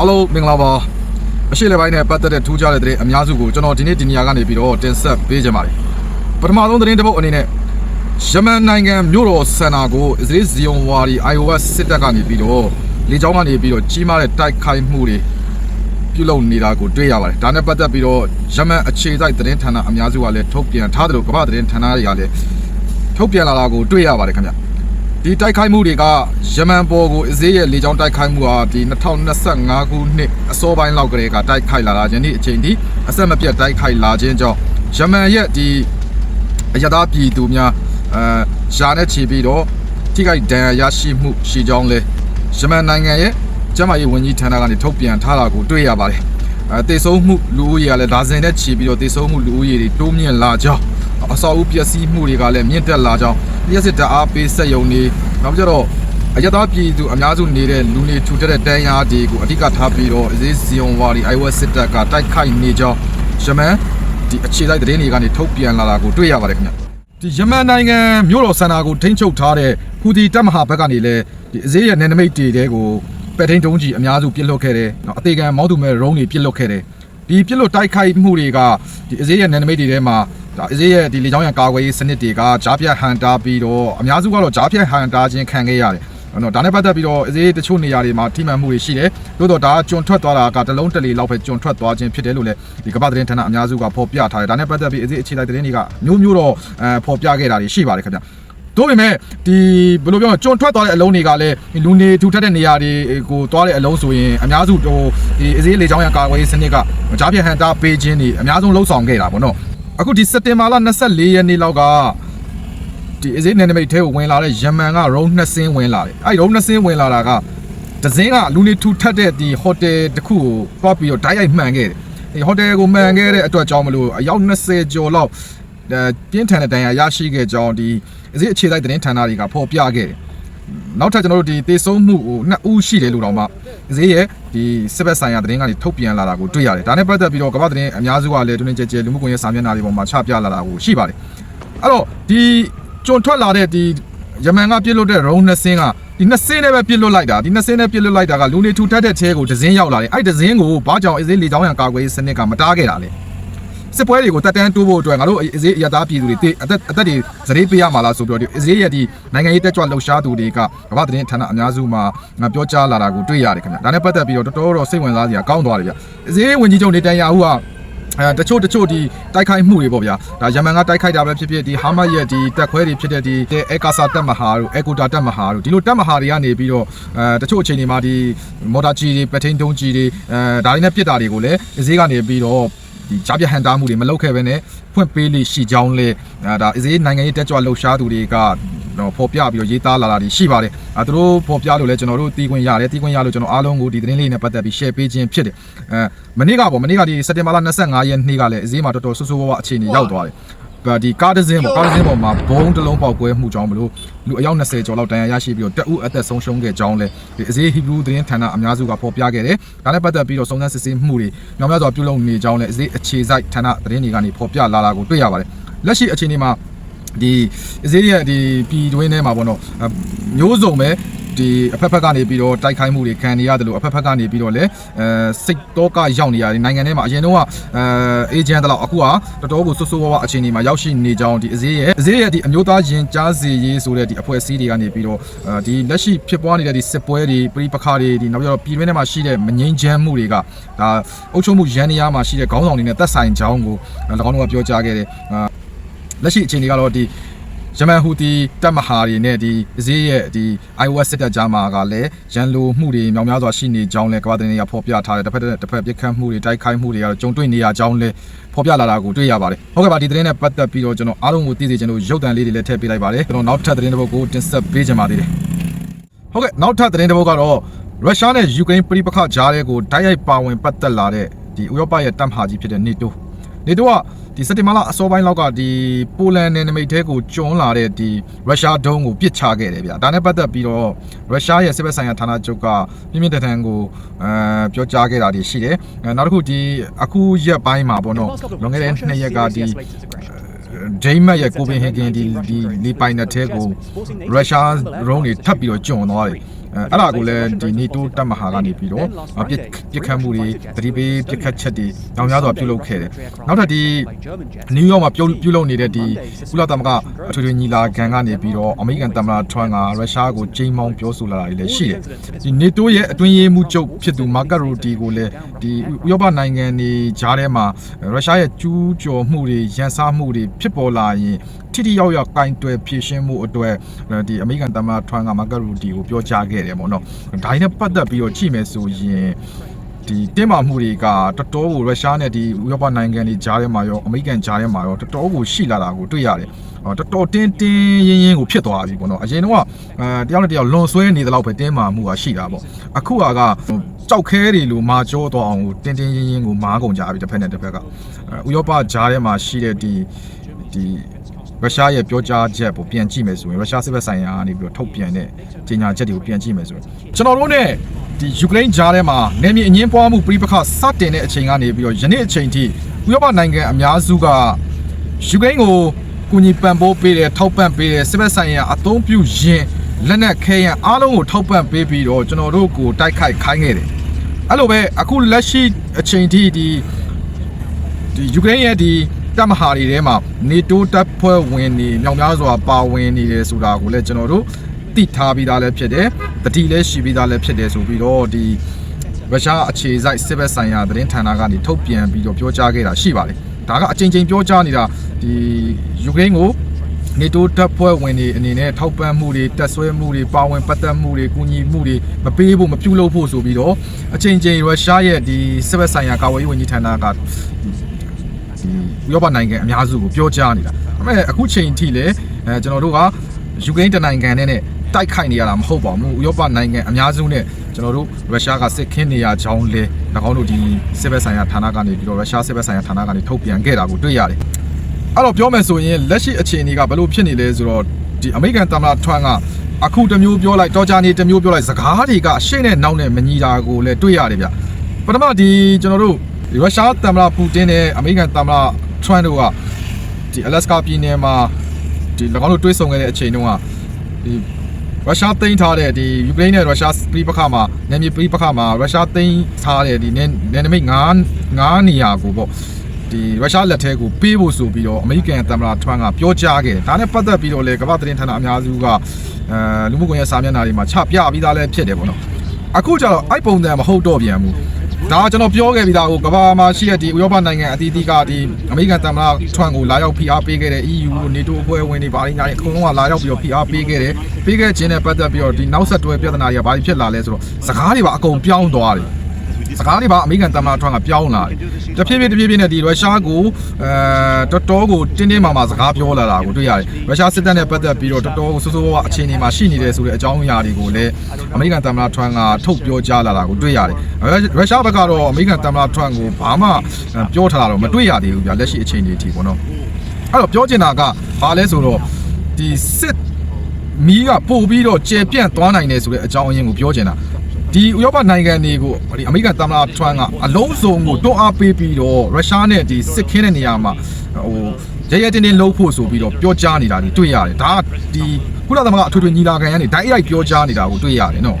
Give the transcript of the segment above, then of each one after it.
အားလုံးမင်္ဂလာပါအရှိလေပိုင်းနဲ့ပတ်သက်တဲ့ထူးခြားတဲ့သတင်းအများစုကိုကျွန်တော်ဒီနေ့ဒီနေရာကနေပြီးတော့တင်ဆက်ပေးကြပါမယ်ပထမဆုံးသတင်းတစ်ပုဒ်အနေနဲ့ယမန်နိုင်ငံမြို့တော်ဆန်နာကိုအစ္စရေးဇီယွန်ဝါဒီ iOS စစ်တပ်ကနေပြီးတော့လေကြောင်းကနေပြီးတော့ကြီးမားတဲ့တိုက်ခိုက်မှုတွေပြုလုပ်နေတာကိုတွေ့ရပါတယ်ဒါနဲ့ပတ်သက်ပြီးတော့ယမန်အခြေစိုက်သတင်းဌာနအများစုကလည်းထုတ်ပြန်ထားတယ်လို့ကမ္ဘာသတင်းဌာနတွေကလည်းထုတ်ပြန်လာတာကိုတွေ့ရပါတယ်ခင်ဗျ ဒီတိုက်ခိုက်မှုတွေကယမန်ပေါ်ကိုအစ္စရေးရဲ့လေကြောင်းတိုက်ခိုက်မှုဟာဒီ2025ခုနှစ်အစောပိုင်းလောက်ကလေးကတိုက်ခိုက်လာတာယနေ့အချိန်ထိအဆက်မပြတ်တိုက်ခိုက်လာခြင်းကြောင့်ယမန်ရဲ့ဒီအရသာပြည်သူများအဲရှားနဲ့ချီပြီးတော့ထိခိုက်ဒဏ်ရာရရှိမှုရှိကြောင်းလဲယမန်နိုင်ငံရဲ့ကျန်းမာရေးဝန်ကြီးဌာနကနေထုတ်ပြန်ထားတာကိုတွေ့ရပါတယ်အဲတေဆုံးမှုလူဦးရေကလည်းဒါဇင်နဲ့ချီပြီးတော့တေဆုံးမှုလူဦးရေတွေတိုးမြင့်လာကြောင်း အဆောက်အဦပျက်စီးမှုတွေကလည်းမြင့်တက်လာကြောင်းလျှက်စစ်တအားပေးဆက်ယုံနေနောက်ပြီးတော့အရသာပြည်သူအများစုနေတဲ့လူနေထူထပ်တဲ့တန်းရားတွေကိုအဓိကထားပြီးတော့အစည်းစီယုံဝါဒီ iOS စစ်တပ်ကတိုက်ခိုက်နေကြောင်းယမန်ဒီအခြေလိုက်သတင်းတွေကနေထုတ်ပြန်လာတာကိုတွေ့ရပါတယ်ခင်ဗျဒီယမန်နိုင်ငံမြို့တော်ဆန္ဒကိုထိန်းချုပ်ထားတဲ့ဟူဒီတပ်မဟာဘက်ကနေလည်းဒီအစည်းရဲ့နယ်နိမိတ်တွေတဲကိုပဲထိန်တုံးကြီးအများစုပြစ်လွတ်ခဲ့တယ်နော်အသေးကံမောင်းသူမဲ့ရုံးတွေပြစ်လွတ်ခဲ့တယ်ဒီပြစ်လွတ်တိုက်ခိုက်မှုတွေကဒီအစည်းရဲ့နယ်နိမိတ်တွေထဲမှာ ဒါအစည်းရဲ့ဒီလေကြောင်းရန်ကာကွယ်ရေးစနစ်တွေကကြားပြတ်ဟန်တာပြီးတော့အများစုကတော့ကြားပြတ်ဟန်တာခြင်းခံခဲ့ရတယ်နော်ဒါနဲ့ပတ်သက်ပြီးတော့အစည်းတချို့နေရာတွေမှာထိမှန်မှုတွေရှိတယ်။သို့တော့ဒါကျွံထွက်သွားတာကတလုံးတလီလောက်ပဲကျွံထွက်သွားခြင်းဖြစ်တယ်လို့လည်းဒီကမ္ဘာသတင်းဌာနအများစုကဖော်ပြထားတယ်။ဒါနဲ့ပတ်သက်ပြီးအစည်းအခြေလိုက်သတင်းတွေကမျိုးမျိုးတော့အဲဖော်ပြခဲ့တာတွေရှိပါတယ်ခင်ဗျ။တို့ပေမဲ့ဒီဘယ်လိုပြောမလဲကျွံထွက်သွားတဲ့အလုံးတွေကလည်းလူနေထူထပ်တဲ့နေရာတွေကိုသွားတဲ့အလုံးဆိုရင်အများစုဟိုဒီအစည်းလေချောင်းရကာကွယ်ရေးစနစ်ကကြားပြတ်ဟန်တာပေးခြင်းတွေအများဆုံးလှုပ်ဆောင်ခဲ့တာပေါ့နော်။ အခုဒီစက်တင်ဘာလ24ရက်နေ့လောက်ကဒီအစည်းနယ်နိမိတ်ထဲကိုဝင်လာတဲ့ယမန်ကရုံးနှစ်စင်းဝင်လာတယ်။အဲဒီရုံးနှစ်စင်းဝင်လာတာကဒဇင်းကလူနေထူထပ်တဲ့ဒီဟိုတယ်တစ်ခုကိုသွားပြီးတော့ဓာတ်ရိုက်မှန်ခဲ့တယ်။ဒီဟိုတယ်ကိုမှန်ခဲ့တဲ့အတွက်ကြောင့်မလို့အယောက်20ကျော်လောက်အဲပြင်းထန်တဲ့ဒဏ်ရာရရှိခဲ့ကြောင်းဒီအစည်းအခြေလိုက်သတင်းဌာနတွေကဖော်ပြခဲ့တယ်။ နောက်ထပ်ကျွန်တော်တို့ဒီတေဆုံးမှုဟိုနှစ်ဦးရှိတယ်လို့တော့မှဈေးရဲ့ဒီစစ်ဘက်ဆိုင်ရာသတင်းကနေထုတ်ပြန်လာတာကိုတွေ့ရတယ်ဒါနဲ့ပတ်သက်ပြီးတော့ကမ္ဘာသတင်းအများစုကလည်းတွင်ကျဲကျဲလူမှုကွန်ရက်စာမျက်နှာတွေပေါ်မှာချပြလာတာကိုရှိပါတယ်အဲ့တော့ဒီကျွံထွက်လာတဲ့ဒီယမန်ကပြစ်လွတ်တဲ့ရုံးနှစ်စင်းကဒီနှစ်စင်းနဲ့ပဲပြစ်လွတ်လိုက်တာဒီနှစ်စင်းနဲ့ပြစ်လွတ်လိုက်တာကလူနေထူထပ်တဲ့ထဲကိုဒဇင်းရောက်လာတယ်အဲ့ဒဇင်းကိုဘာကြောင့်အစေးလေချောင်းရံကာကွယ်ရေးစနစ်ကမတားခဲ့တာလဲ စစ်ပွဲတွေကိုတက်တန်းတိုးဖို့အတွက်ငါတို့အစေးအရသားပြည်သူတွေတိအသက်အသက်တွေဇရေပေးရမှာလားဆိုပြီးတော့ဒီအစေးရဲ့ဒီနိုင်ငံရေးတက်ကြွလှုပ်ရှားသူတွေကကမ္ဘာသတင်းဌာနအများစုမှာငါပြောကြားလာတာကိုတွေ့ရတယ်ခင်ဗျဒါနဲ့ပတ်သက်ပြီးတော့တော်တော်တော့စိတ်ဝင်စားစရာကောင်းသွားတယ်ဗျအစေးဝင်ကြီးချုပ်နေတန်ယာဟုကအဲတချို့တချို့ဒီတိုက်ခိုက်မှုတွေပေါ့ဗျာဒါယမန်ကတိုက်ခိုက်တာပဲဖြစ်ဖြစ်ဒီဟာမတ်ရဲ့ဒီတက်ခွဲတွေဖြစ်တဲ့ဒီအဲကာဆာတက်မဟာတို့အဲကိုတာတက်မဟာတို့ဒီလိုတက်မဟာတွေကနေပြီးတော့အဲတချို့အချိန်တွေမှာဒီမော်တာကြီးတွေပထိန်တုံးကြီးတွေအဲဒါတွေနဲ့ပြစ်တာတွေကိုလည်းအစေးကနေပြီးတော့ ဒီကြားပြဟန်တာမှုတွေမလုပ်ခဲ့ဘဲနဲ့ဖွင့်ပေးလိရှိကြောင်းလေအဲဒါအစေးနိုင်ငံရေးတက်ကြွလှုပ်ရှားသူတွေကတော့ဖော်ပြပြီးတော့ရေးသားလာတာတွေရှိပါတယ်အဲသူတို့ဖော်ပြလို့လဲကျွန်တော်တို့တီးခွင့်ရတယ်တီးခွင့်ရလို့ကျွန်တော်အားလုံးကိုဒီသတင်းလေးနဲ့ပတ်သက်ပြီး share ပေးခြင်းဖြစ်တယ်အဲမနေ့ကပေါ့မနေ့ကဒီစက်တင်ဘာလ25ရက်နေ့ကလည်းအစည်းမှာတော်တော်ဆူဆူဝါးဝါအခြေအနေရောက်သွားတယ် ဒီကားတစ်စင်းပေါ့ကားတစ်စင်းပေါ်မှာဘုံတစ်လုံးပေါက်ကွဲမှုကြောင့်မလို့လူအယောက်20ကျော်လောက်တန်ရာရရှိပြီးတော့တက်ဦးအသက်ဆုံးရှုံးခဲ့ကြောင်းလဲဒီအစည်းဟီဘရူးသတင်းဌာနအများစုကဖော်ပြခဲ့တယ်ဒါနဲ့ပတ်သက်ပြီးတော့စုံစမ်းစစ်ဆေးမှုတွေမြောင်များစွာပြုလုပ်နေကြောင်းလဲအစည်းအခြေစိုက်ဌာနသတင်းတွေကနေဖော်ပြလာတာကိုတွေ့ရပါတယ်လက်ရှိအခြေအနေမှာဒီအစည်းရဲ့ဒီပြည်တွင်းထဲမှာပေါ့နော်အမျိုးစုံပဲ ဒီအဖက်ဖက်ကနေပြီးတော့တိုက်ခိုင်းမှုတွေခံနေရတယ်လို့အဖက်ဖက်ကနေပြီးတော့လည်းအဲစိတ်တော့ကရောက်နေရတယ်နိုင်ငံထဲမှာအရင်တော့အဲအေဂျင့်တလောက်အခုကတော်တော်ကိုဆွဆွဝါးဝါအခြေအနေမှာရောက်ရှိနေကြောင်းဒီအစည်းရဲ့အစည်းရဲ့ဒီအမျိုးသားရင်ကြားစီရေးဆိုတဲ့ဒီအဖွဲ့အစည်းတွေကနေပြီးတော့အဲဒီလက်ရှိဖြစ်ပွားနေတဲ့ဒီစစ်ပွဲတွေပြည်ပခါတွေဒီနောက်ပြီးတော့ပြည်တွင်းထဲမှာရှိတဲ့မငြိမ်းချမ်းမှုတွေကဒါအုပ်ချုပ်မှုရန်နေရာမှာရှိတဲ့ခေါင်းဆောင်တွေနဲ့သက်ဆိုင်ကြောင်းကို၎င်းတို့ကပြောကြားခဲ့တယ်လက်ရှိအခြေအနေကတော့ဒီ ယမန်ဟူတီတပ်မဟာတွေနဲ့ဒီအစည်းရဲ့ဒီ iOS စစ်တပ်ကြားမှာကလည်းရန်လိုမှုတွေမြောင်များစွာရှိနေကြောင်းလဲကမ္ဘာသတင်းတွေကဖော်ပြထားတယ်တစ်ဖက်တစ်ဖက်ပြစ်ခတ်မှုတွေတိုက်ခိုက်မှုတွေကတော့ကြုံတွေ့နေရကြောင်းလဲဖော်ပြလာတာကိုတွေ့ရပါတယ်ဟုတ်ကဲ့ပါဒီသတင်းနဲ့ပတ်သက်ပြီးတော့ကျွန်တော်အားလုံးကိုသိစေချင်လို့ရုပ်သံလေးတွေလည်းထည့်ပေးလိုက်ပါတယ်ကျွန်တော်နောက်ထပ်သတင်းတစ်ပုဒ်ကိုတင်ဆက်ပေးချင်ပါသေးတယ်ဟုတ်ကဲ့နောက်ထပ်သတင်းတစ်ပုဒ်ကတော့ရုရှားနဲ့ယူကရိန်းပြည်ပခကြားတဲ့ကိုတိုက်ရိုက်ပါဝင်ပတ်သက်လာတဲ့ဒီဥရောပရဲ့တပ်မဟာကြီးဖြစ်တဲ့ NATO နေတော့ ဒီစက်တင်ဘာလအစောပိုင်းလောက်ကဒီပိုလန်နယ်နိမိတ်ထဲကိုကျွန်းလာတဲ့ဒီရုရှားဒုံးကိုပစ်ချခဲ့တယ်ဗျာဒါနဲ့ပတ်သက်ပြီးတော့ရုရှားရဲ့စစ်ဘက်ဆိုင်ရာဌာနချုပ်ကပြင်းပြင်းထန်ထန်ကိုအဲပြောကြားခဲ့တာတွေရှိတယ်အဲနောက်တစ်ခုဒီအခုရက်ပိုင်းမှာပေါ့နော်လွန်ခဲ့တဲ့နှစ်ရက်ကဒီဂျိမ်းမတ်ရဲ့ကိုပင်ဟေဂင်ဒီဒီလီပိုင်နယ်ထဲကိုရုရှားရုံးတွေထပ်ပြီးတော့ကျွန်းသွားတယ် အဲအဲ့ဒါကိုလည်းဒီနေတိုးတပ်မဟာကနေပြီးတော့အပြစ်ပြစ်ခတ်မှုတွေတတိပေးပြစ်ခတ်ချက်တွေတောင်များစွာပြုလုပ်ခဲ့တယ်နောက်ထပ်ဒီနယူးယောက်မှာပြုပြုလုပ်နေတဲ့ဒီကုလသမဂ္ဂအထွေထွေညီလာခံကနေပြီးတော့အမေရိကန်သမ္မတထရန့်ကရုရှားကိုချိန်မောင်းပြောဆိုလာတာတွေလည်းရှိတယ်ဒီနေတိုးရဲ့အတွင်းရေးမှုချုပ်ဖြစ်သူမာကတ်ရိုတီကိုလည်းဒီဥရောပနိုင်ငံတွေကြားထဲမှာရုရှားရဲ့ကျူးကျော်မှုတွေရန်စားမှုတွေဖြစ်ပေါ်လာရင်ထိထိရောက်ရောက်ကင်တွယ်ဖြည့်ရှင်းမှုအတွက်ဒီအမေရိကန်သမ္မတထရန့်ကမာကတ်ရိုတီကိုပြောကြားခဲ့တယ်ပေါ့နော်ဒါနဲ့ပတ်သက်ပြီးတော့ကြည့်မယ်ဆိုရင်ဒီတင်းမာမှုတွေကတော်တော်ကိုရုရှားနဲ့ဒီဥရောပနိုင်ငံတွေကြားထဲမှာရောအမေရိကန်ကြားထဲမှာရောတော်တော်ကိုရှိလာတာကိုတွေ့ရတယ်။အော်တော်တော်တင်းတင်းရင်းရင်းကိုဖြစ်သွားပြီပေါ့နော်။အရင်တော့အဲတယောက်နဲ့တယောက်လွန်ဆွဲနေတဲ့လောက်ပဲတင်းမာမှုကရှိတာပေါ့။အခုကကြောက်ခဲတွေလိုမာကြောသွားအောင်ကိုတင်းတင်းရင်းရင်းကိုမားကုန်ကြပြီတစ်ဖက်နဲ့တစ်ဖက်ကအဲဥရောပကြားထဲမှာရှိတဲ့ဒီဒီ ရုရှားရဲ့ပြောကြားချက်ကိုပြန်ကြည့်မယ်ဆိုရင်ရုရှားစစ်ဘက်ဆိုင်ရာကနေပြီးတော့ထုတ်ပြန်တဲ့ကြေညာချက်တွေကိုပြန်ကြည့်မယ်ဆိုရင်ကျွန်တော်တို့ ਨੇ ဒီယူကရိန်းဂျားထဲမှာနေမြေအငင်းပွားမှုပြိပခစတင်တဲ့အချိန်ကနေပြီးတော့ယနေ့အချိန်ထိဥရောပနိုင်ငံအများစုကယူကရိန်းကိုကူညီပံ့ပိုးပေးတယ်ထောက်ပံ့ပေးတယ်စစ်ဘက်ဆိုင်ရာအသုံးပြုရင်းလက်နက်ခဲယံအားလုံးကိုထောက်ပံ့ပေးပြီးတော့ကျွန်တော်တို့ကိုတိုက်ခိုက်ခိုင်းခဲ့တယ်အဲ့လိုပဲအခုလက်ရှိအချိန်ထိဒီဒီယူကရိန်းရဲ့ဒီ တပ်မဟာတွေထဲမှာနေတိုးတပ်ဖွဲ့ဝင်တွေမြောက်များစွာပါဝင်နေတယ်ဆိုတာကိုလည်းကျွန်တော်တို့သိထားပြီးသားလည်းဖြစ်တယ်တတိလည်းရှိပြီးသားလည်းဖြစ်တယ်ဆိုပြီးတော့ဒီရုရှားအခြေစိုက်စစ်ဘက်ဆိုင်ရာသတင်းဌာနကနေထုတ်ပြန်ပြီးတော့ပြောကြားခဲ့တာရှိပါတယ်ဒါကအချိန်ချင်းပြောကြားနေတာဒီယူကရိန်းကိုနေတိုးတပ်ဖွဲ့ဝင်တွေအနေနဲ့ထောက်ပံ့မှုတွေတက်ဆွဲမှုတွေပါဝင်ပတ်သက်မှုတွေကူညီမှုတွေမပေးဖို့မပြုလုပ်ဖို့ဆိုပြီးတော့အချိန်ချင်းရုရှားရဲ့ဒီစစ်ဘက်ဆိုင်ရာကာကွယ်ရေးဝန်ကြီးဌာနကဒီဥ ရောပနိုင်ငံအများစုကိုပြောကြားနေတာဒါပေမဲ့အခုချိန်ထိလည်းအဲကျွန်တော်တို့ကယူကရိန်းတနိုင်ငံနဲ့နဲ့တိုက်ခိုက်နေရတာမဟုတ်ပါဘူးဥရောပနိုင်ငံအများစုနဲ့ကျွန်တော်တို့ရုရှားကစစ်ခင်းနေရကြောင်းလဲ၎င်းတို့ဒီစစ်ဘက်ဆိုင်ရာဌာနကနေပြီးတော့ရုရှားစစ်ဘက်ဆိုင်ရာဌာနကနေထုတ်ပြန်ခဲ့တာကိုတွေ့ရတယ်အဲ့တော့ပြောမယ်ဆိုရင်လက်ရှိအခြေအနေကဘယ်လိုဖြစ်နေလဲဆိုတော့ဒီအမေရိကန်သမ္မတထွန်းကအခုတစ်မျိုးပြောလိုက်တော်ကြနေတစ်မျိုးပြောလိုက်စကားတွေကအရှိနဲ့နောက်နဲ့မညီတာကိုလည်းတွေ့ရတယ်ဗျပထမဒီကျွန်တော်တို့ ရုရှားသမ္မတပူတင်နဲ့အမေရိကန်သမ္မတထရန့်တို့ကဒီအလက်စကာပြည်နယ်မှာဒီ၎င်းတို့တွေ့ဆုံခဲ့တဲ့အချိန်တုန်းကဒီရုရှားသိမ်းထားတဲ့ဒီယူကရိန်းနဲ့ရုရှားပြည်ပခါမှာနယ်မြေပြည်ပခါမှာရုရှားသိမ်းထားတဲ့ဒီနယ်နယ်နိမိတ်9 9နေရာကိုပေါ့ဒီရုရှားလက်ထဲကိုပေးဖို့ဆိုပြီးတော့အမေရိကန်သမ္မတထွန်းကပြောကြားခဲ့တယ်ဒါနဲ့ပတ်သက်ပြီးတော့လေကမ္ဘာသတင်းဌာနအများစုကအဲလူမှုကွန်ရက်စာမျက်နှာတွေမှာချပြပြီးသားလည်းဖြစ်တယ်ပေါ့နော်အခုကျတော့အိုက်ပုံတန်မဟုတ်တော့ပြန်ဘူး ဒါကျွန်တော်ပြောခဲ့ပြီးသားဟိုကမ္ဘာမှာရှိတဲ့ဒီဥရောပနိုင်ငံအသီးသီးကဒီအမေရိကန်သမ္မတထွန်းကိုလာရောက်ဖိအားပေးခဲ့တဲ့ EU တို့ NATO အဖွဲ့ဝင်တွေပါလိမ့်ညာတွေအကုန်လုံးကလာရောက်ပြီးတော့ဖိအားပေးခဲ့တယ်ပေးခဲ့ခြင်းနဲ့ပတ်သက်ပြီးတော့ဒီနောက်ဆက်တွဲပြဿနာတွေကဘာဖြစ်လာလဲဆိုတော့စကားတွေပါအကုန်ပြောင်းသွားတယ် စကားတွေပါအမေရိကန်သမ္မတထွန်းကပြောင်းလာတယ်တဖြည်းဖြည်းတဖြည်းဖြည်းနဲ့ဒီရုရှားကိုအဲတော်တော်ကိုတင်းတင်းမာမာစကားပြောလာတာကိုတွေ့ရတယ်ရုရှားစစ်တပ်နဲ့ပတ်သက်ပြီးတော့တော်တော်ကိုစိုးစိုးဝါးအခြေအနေမှာရှိနေတယ်ဆိုတဲ့အကြောင်းအရာတွေကိုလည်းအမေရိကန်သမ္မတထွန်းကထုတ်ပြောကြားလာတာကိုတွေ့ရတယ်ရုရှားဘက်ကတော့အမေရိကန်သမ္မတထွန်းကိုဘာမှပြောထားတာတော့မတွေ့ရသေးဘူးဗျာလက်ရှိအခြေအနေအထိပေါ့နော်အဲ့တော့ပြောချင်တာကဘာလဲဆိုတော့ဒီစစ်မီးကပို့ပြီးတော့ကျေပြန့်သွားနိုင်တယ်ဆိုတဲ့အကြောင်းအရင်းကိုပြောချင်တာ ဒီဥရောပနိုင်ငံတွေကိုဒီအမေရိကန်သမ္မတထရန့်ကအလုံးစုံကိုတွန်းအားပေးပြီးတော့ရုရှားနဲ့ဒီစစ်ခင်းတဲ့နေရာမှာဟိုရရတင်းတင်းလှုပ်ဖို့ဆိုပြီးတော့ပြောကြားနေတာတွေတွေ့ရတယ်ဒါကဒီကုလသမဂ္ဂအထွေထွေညီလာခံကနေဒိုင်းရိုက်ပြောကြားနေတာကိုတွေ့ရတယ်နော်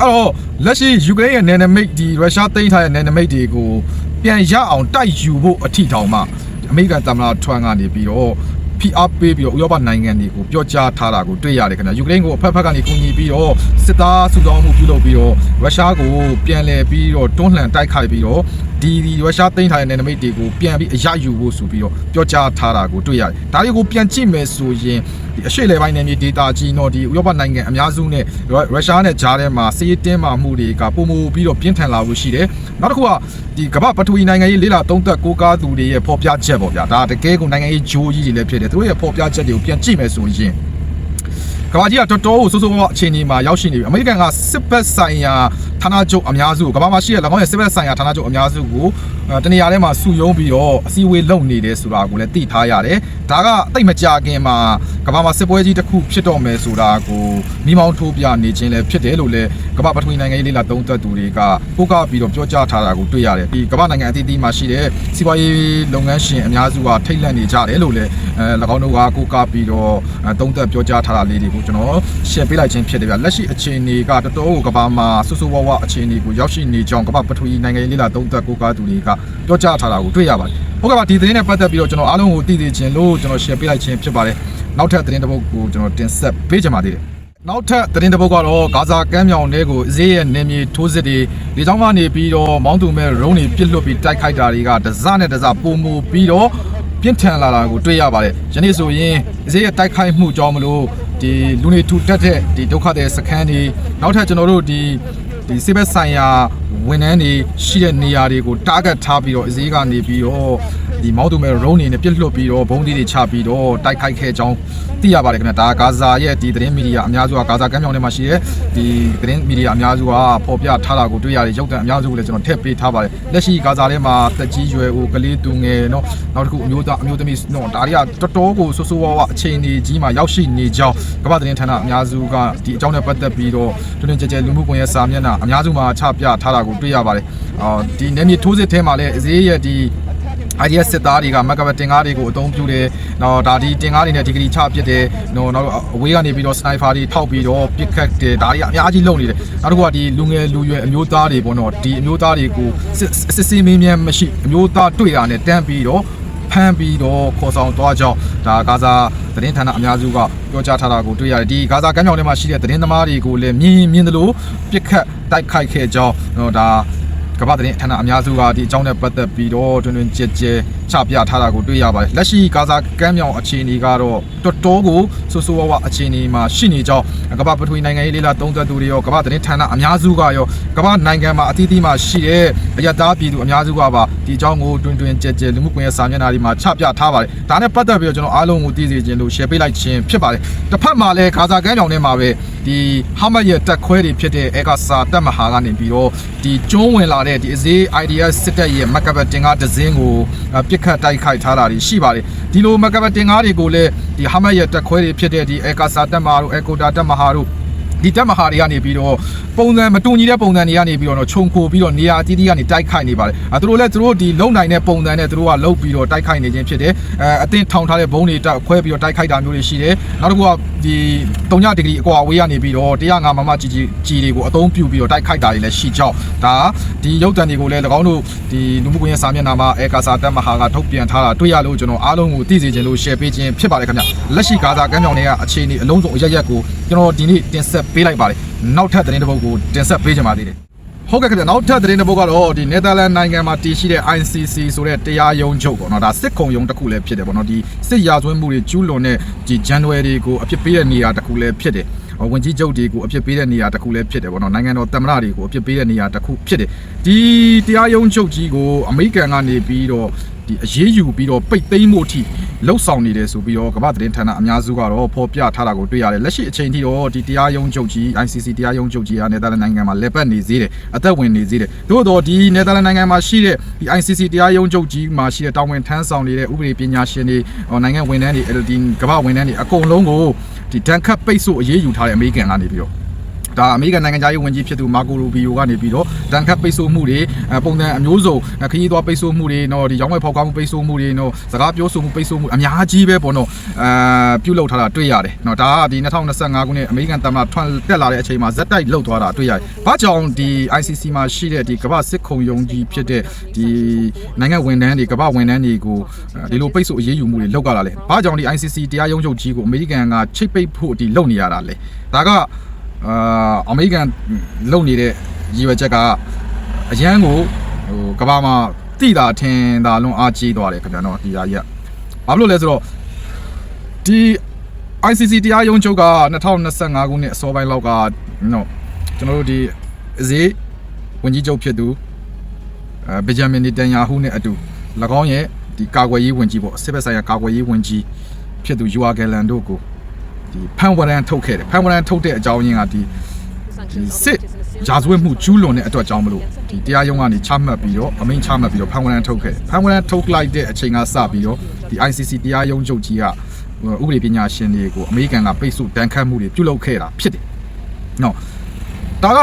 အဲ့တော့လက်ရှိယူကရိန်းရဲ့နယ်နိမိတ်ဒီရုရှားသိမ်းထားတဲ့နယ်နိမိတ်တွေကိုပြန်ရအောင်တိုက်ယူဖို့အထီတောင်မှအမေရိကန်သမ္မတထရန့်ကနေပြီးတော့ ဖိအားပေးပြီးတော့ဥရောပနိုင်ငံတွေကိုပြောကြားထားတာကိုတွေ့ရတယ်ခင်ဗျာယူကရိန်းကိုအဖက်ဖက်ကနေကူညီပြီးတော့စစ်သားစုတောင်းမှုပြုလုပ်ပြီးတော့ရုရှားကိုပြန်လည်ပြီးတော့တွန်းလှန်တိုက်ခိုက်ပြီးတော့ ဒီဒီရုရှားသိမ်းထားတဲ့နယ်နိမိတ်တွေကိုပြန်ပြီးအရယူဖို့ဆိုပြီးတော့ပြောကြားထားတာကိုတွေ့ရတယ်ဒါတွေကိုပြန်ကြည့်မယ်ဆိုရင်ဒီအရှေ့လေပိုင်းနယ်မြေဒေတာကြီးတော့ဒီဥရောပနိုင်ငံအများစုနဲ့ရုရှားနဲ့ဂျားထဲမှာစစ်ရေးတင်းမာမှုတွေကပုံမူပြီးတော့ပြင်းထန်လာဖို့ရှိတယ်နောက်တစ်ခုကဒီကမ္ဘာပထဝီနိုင်ငံရေးလေးလာသုံးသက်ကိုးကားသူတွေရဲ့ဖော်ပြချက်ပေါ့ဗျာဒါတကယ်ကိုနိုင်ငံရေးဂျိုးကြီးတွေလည်းဖြစ်တယ်သူတို့ရဲ့ဖော်ပြချက်တွေကိုပြန်ကြည့်မယ်ဆိုရင်ကမ္ဘာကြီးကတော်တော်ကိုစိုးစိုးဝါးဝါအခြေအနေမှာရောက်ရှိနေပြီအမေရိကန်ကစစ်ဘက်ဆိုင်ရာ ဌဌာနချုပ်အများစုကမ္ဘာမှာရှိတဲ့၎င်းရဲ့စစ်ဘက်ဆိုင်ရာဌာနချုပ်အများစုကိုအဲတနေရာထဲမှာစုယုံပြီးတော့အစည်းအဝေးလုပ်နေတယ်ဆိုတာကိုလည်းသိထားရတယ်ဒါကအတိတ်မကြခင်မှာကမ္ဘာမှာစစ်ပွဲကြီးတစ်ခုဖြစ်တော့မယ်ဆိုတာကိုမိမောင်းထိုးပြနေခြင်းလည်းဖြစ်တယ်လို့လည်းကမ္ဘာပထဝီနိုင်ငံရေးလေးလာသုံးသပ်သူတွေကပို့ကပြီးတော့ပြောကြားထားတာကိုတွေ့ရတယ်ဒီကမ္ဘာနိုင်ငံအသီးသီးမှာရှိတဲ့စီးပွားရေးလုပ်ငန်းရှင်အများစုကထိတ်လန့်နေကြတယ်လို့လည်းအဲ၎င်းတို့ကကိုးကားပြီးတော့အဲသုံးသပ်ပြောကြားထားတာလေးတွေကိုကျွန်တော် share ပေးလိုက်ခြင်းဖြစ်တယ်ဗျလက်ရှိအခြေအနေကတော်တော်ကိုကမ္ဘာမှာဆူဆူဝါးဝါအခြေအနေကိုရောက်ရှိနေကြောင်းကမ္ဘာပထဝီနိုင်ငံရေးလေးလာသုံးသပ်ကိုးကားသူတွေကပြောကြားထားတာကိုတွေ့ရပါတယ်ဟုတ်ကဲ့ပါဒီသတင်းနဲ့ပတ်သက်ပြီးတော့ကျွန်တော်အားလုံးကိုသိသိချင်းလို့ကျွန်တော် share ပေးလိုက်ခြင်းဖြစ်ပါတယ်နောက်ထပ်သတင်းတစ်ပုဒ်ကိုကျွန်တော်တင်ဆက်ပေးချင်ပါသေးတယ်နောက်ထပ်သတင်းတစ်ပုဒ်ကတော့ဂါဇာကမ်းမြောင်တွေကိုအသေးရဲ့နေမြေထိုးစစ်တွေဒီကြောင့်ကနေပြီးတော့မောင်းသူမဲ့ရုံးတွေပြစ်လွတ်ပြီးတိုက်ခိုက်တာတွေကဒဇနဲ့ဒဇပုံမူပြီးတော့ပြင်းထန်လာတာကိုတွေ့ရပါတယ်။ယနေ့ဆိုရင်အသေးရဲ့တိုက်ခိုက်မှုကြောင့်မလို့ဒီလူနေထူတက်တဲ့ဒီဒုက္ခတဲ့စခန်းတွေနောက်ထပ်ကျွန်တော်တို့ဒီ ဒီစေဘက်ဆိုင်ရာဝန်ထမ်းတွေရှိတဲ့နေရာတွေကို target ထားပြီးတော့အသေးကနေပြီးတော့ ဒီမောက်တူမဲ့ drone နေနဲ့ပြစ်လွတ်ပြီးတော့ဘုံသေးတွေချပြီးတော့တိုက်ခိုက်ခဲ့ကြောင်းသိရပါတယ်ခင်ဗျာဒါဂါဇာရဲ့ဒီသတင်းမီဒီယာအများစုကဂါဇာကမ်းမြောင်ထဲမှာရှိတဲ့ဒီသတင်းမီဒီယာအများစုကဖော်ပြထားတာကိုတွေ့ရတယ်ရုပ်သံအများစုကိုလည်းကျွန်တော်ထည့်ပေးထားပါတယ်လက်ရှိဂါဇာထဲမှာတက်ကြီးရွယ်ဦးကလေးသူငယ်နော်နောက်တစ်ခုအမျိုးသားအမျိုးသမီးနော်ဒါတွေကတော်တော်ကိုဆိုးဆိုးဝါးဝါအခြေအနေကြီးမှာရောက်ရှိနေကြောင်းကမ္ဘာသတင်းဌာနအများစုကဒီအကြောင်းနဲ့ပတ်သက်ပြီးတော့တွင်တွင်ကြဲကြဲလူမှုကွန်ရက်စာမျက်နှာအများစုမှာချပြထားတာကိုတွေ့ရပါတယ်အော်ဒီနယ်မြေထိုးစစ်ထဲမှာလည်းအစည်းရဲ့ဒီ IDS စစ်သားတွေကမက်ကဘတင်ကားတွေကိုအသုံးပြုတယ်။နော်ဒါဒီတင်ကားတွေနဲ့ဒီဂရီချပစ်တယ်။နော်နောက်အဝေးကနေပြီးတော့ sniper တွေထောက်ပြီးတော့ပစ်ခတ်တယ်။ဒါတွေအများကြီးလုပ်နေတယ်။နောက်တစ်ခုကဒီလူငယ်လူရွယ်အမျိုးသားတွေပေါ့နော်ဒီအမျိုးသားတွေကိုစစ်စစ်စင်းမင်းမြန်မရှိအမျိုးသားတွေ့တာနဲ့တန်းပြီးတော့ဖမ်းပြီးတော့ခေါ်ဆောင်သွားကြောင်းဒါဂါဇာသတင်းဌာနအများစုကပြောကြားထားတာကိုတွေ့ရတယ်ဒီဂါဇာကမ်းမြောင်ထဲမှာရှိတဲ့သတင်းသမားတွေကိုလည်းမြင်မြင်သလိုပြစ်ခတ်တိုက်ခိုက်ခဲ့ကြောင်းနော်ဒါ ကမ္ဘာသတင်းဌာနအများစုကဒီအကြောင်းနဲ့ပတ်သက်ပြီးတော့တွင်တွင်ကြဲကြဲ ချပြထားတာကိုတွေ့ရပါတယ်လက်ရှိဂါဇာကမ်းမြောင်အခြေအနေကတော့တော်တော်ကိုဆိုးဆိုးဝါးဝါအခြေအနေမှာရှိနေကြောင်းကမ္ဘာပထဝီနိုင်ငံရေးလေးလာသုံးသပ်သူတွေရောကမ္ဘာသတင်းဌာနအများစုကရောကမ္ဘာနိုင်ငံမှာအသီးသီးမှာရှိတဲ့အယက်သားပြည်သူအများစုကပါဒီအကြောင်းကိုတွင်တွင်ကြဲကြဲလူမှုကွန်ရက်စာမျက်နှာတွေမှာချပြထားပါတယ်ဒါနဲ့ပတ်သက်ပြီးတော့ကျွန်တော်အားလုံးကိုသိစေခြင်းလို့ share ပေးလိုက်ခြင်းဖြစ်ပါတယ်တစ်ဖက်မှာလည်းဂါဇာကမ်းမြောင်ထဲမှာပဲဒီဟာမတ်ရဲ့တက်ခွဲတွေဖြစ်တဲ့အေဂါဆာတက်မဟာကနေပြီးတော့ဒီကျွန်းဝင်လာတဲ့ဒီအစေး IDS စစ်တပ်ရဲ့မက်ကဘတင်ကားဒဇင်းကိုပြစ်ခတ်တိုက်ခိုက်ထားတာတွေရှိပါတယ်ဒီလိုမက်ကဘတင်ကားတွေကိုလည်းဒီဟာမတ်ရဲ့တက်ခွဲတွေဖြစ်တဲ့ဒီအေဂါဆာတက်မဟာတို့အေကိုတာတက်မဟာတို့ဒီတက်မဟာတွေကနေပြီးတော့ပုံစံမတူညီတဲ့ပုံစံတွေကနေပြီးတော့ခြုံခိုပြီးတော့နေရာအသီးသီးကနေတိုက်ခိုက်နေပါတယ်အဲသူတို့လည်းသူတို့ဒီလုံနိုင်တဲ့ပုံစံနဲ့သူတို့ကလုတ်ပြီးတော့တိုက်ခိုက်နေခြင်းဖြစ်တယ်အဲအတင်းထောင်ထားတဲ့ဘုံတွေတက်ခွဲပြီးတော့တိုက်ခိုက်တာမျိုးတွေရှိတယ်နောက်တစ်ခုက ဒီ3ဒီဂရီအကွာအဝေးကနေပြီးတော့105မမကြီးကြီးကြီးတွေကိုအသုံးပြုပြီးတော့တိုက်ခိုက်တာတွေလည်းရှိကြောင်းဒါဒီရုပ်တံတွေကိုလည်း၎င်းတို့ဒီလူမှုကွန်ရက်စာမျက်နှာမှာအဲကာစာတက်မဟာကထုတ်ပြန်ထားတာတွေ့ရလို့ကျွန်တော်အားလုံးကိုသိစေချင်လို့ share ပေးခြင်းဖြစ်ပါတယ်ခင်ဗျလက်ရှိကာစာကမ်းမြောင်တွေကအခြေအနေအလုံးစုံအရရက်ကိုကျွန်တော်ဒီနေ့တင်ဆက်ပေးလိုက်ပါတယ်နောက်ထပ်သတင်းတစ်ပုဒ်ကိုတင်ဆက်ပေးချင်ပါသေးတယ် ဟုတ်ကဲ့ခင်ဗျနောက်ထပ်သတင်းတစ်ပုဒ်ကတော့ဒီနယ်သာလန်နိုင်ငံမှာတည်ရှိတဲ့ ICC ဆိုတဲ့တရားရုံးချုပ်ပေါ့နော်ဒါစစ်ခုံရုံးတစ်ခုလည်းဖြစ်တယ်ပေါ့နော်ဒီစစ်ရာဇဝတ်မှုတွေကျူးလွန်တဲ့ဒီ January တွေကိုအဖြစ်ပေးတဲ့နေရာတစ်ခုလည်းဖြစ်တယ်ဝင်ကြီးချုပ်တွေကိုအဖြစ်ပေးတဲ့နေရာတစ်ခုလည်းဖြစ်တယ်ပေါ့နော်နိုင်ငံတော်သမ္မတတွေကိုအဖြစ်ပေးတဲ့နေရာတစ်ခုဖြစ်တယ်ဒီတရားရုံးချုပ်ကြီးကိုအမေရိကန်ကနေပြီးတော့ ဒီအရေးယူပြီးတော့ပိတ်သိမ်းမှုအထိလှုပ်ဆောင်နေတယ်ဆိုပြီးတော့ကမ္ဘာသတင်းဌာနအများစုကတော့ဖော်ပြထားတာကိုတွေ့ရတယ်လက်ရှိအချိန်ထိတော့ဒီတရားရုံးချုပ်ကြီး ICC တရားရုံးချုပ်ကြီးကနယ်သာလန်နိုင်ငံမှာလက်ပတ်နေသေးတယ်အသက်ဝင်နေသေးတယ်သို့တော့ဒီနယ်သာလန်နိုင်ငံမှာရှိတဲ့ဒီ ICC တရားရုံးချုပ်ကြီးမှာရှိတဲ့တာဝန်ထမ်းဆောင်နေတဲ့ဥပဒေပညာရှင်တွေနိုင်ငံဝန်ထမ်းတွေဒီကမ္ဘာဝန်ထမ်းတွေအကုန်လုံးကိုဒီဒဏ်ခတ်ပိတ်ဆို့အရေးယူထားတဲ့အမေရိကန်ကနေပြီးတော့ ဒါအမေရိကန်နိုင်ငံသားရေးဝန်ကြီးဖြစ်သူမာကိုရူဘီယိုကနေပြီးတော့တန်ခတ်ပိတ်ဆို့မှုတွေပုံစံအမျိုးစုံခရီးသွားပိတ်ဆို့မှုတွေနော်ဒီရောင်းဝယ်ဖောက်ကားမှုပိတ်ဆို့မှုတွေနော်စကားပြောဆိုမှုပိတ်ဆို့မှုအများကြီးပဲပေါ့နော်အာပြုတ်လောက်ထားတာတွေ့ရတယ်နော်ဒါကဒီ2025ခုနှစ်အမေရိကန်သမ္မတထွန်တက်လာတဲ့အချိန်မှာဇက်တိုက်လှုပ်သွားတာတွေ့ရတယ်။ဘာကြောင့်ဒီ ICC မှာရှိတဲ့ဒီကမ္ဘာစစ်ခုံရုံးကြီးဖြစ်တဲ့ဒီနိုင်ငံဝန်ထမ်းတွေကမ္ဘာဝန်ထမ်းတွေကိုဒီလိုပိတ်ဆို့အရေးယူမှုတွေလုပ်ကြတာလဲ။ဘာကြောင့်ဒီ ICC တရားရုံးချုပ်ကြီးကိုအမေရိကန်ကချိတ်ပိတ်ဖို့ဒီလုပ်နေရတာလဲ။ဒါက အာအမေရိကန်လုံနေတဲ့ရည်ရွယ်ချက်ကအရန်ကိုဟိုကဘာမှာတိတာထင်တာလုံးအားကြီးသွားတယ်ခင်ဗျာနော်ဒီဟာကြီးကဘာလို့လဲဆိုတော့ဒီ ICC တရားရုံးချုပ်က2025ခုနှစ်အစောပိုင်းလောက်ကနော်ကျွန်တော်တို့ဒီအစည်းဝန်ကြီးချုပ်ဖြစ်သူအဲဘီဂျမင်နီတန်ယာဟုနဲ့အတူ၎င်းရဲ့ဒီကာကွယ်ရေးဝန်ကြီးပေါ့စစ်ဘက်ဆိုင်ရာကာကွယ်ရေးဝန်ကြီးဖြစ်သူယူအာဂယ်လန်တို့ကို ဒီဖန်ဝရန်ထုတ်ခဲ့တယ်ဖန်ဝရန်ထုတ်တဲ့အကြောင်းရင်းကဒီဒီစစ်ရာဇဝတ်မှုကျူးလွန်တဲ့အတွက်ကြောင့်မလို့ဒီတရားရုံးကနေချမှတ်ပြီးတော့အမိန့်ချမှတ်ပြီးတော့ဖမ်းဝရမ်းထုတ်ခဲ့ဖမ်းဝရမ်းထုတ်လိုက်တဲ့အချိန်ကစပြီးတော့ဒီ ICC တရားရုံးချုပ်ကြီးကဥပဒေပညာရှင်တွေကိုအမေရိကန်ကပိတ်ဆို့တန်ခတ်မှုတွေပြုလုပ်ခဲ့တာဖြစ်တယ်နော်ဒါက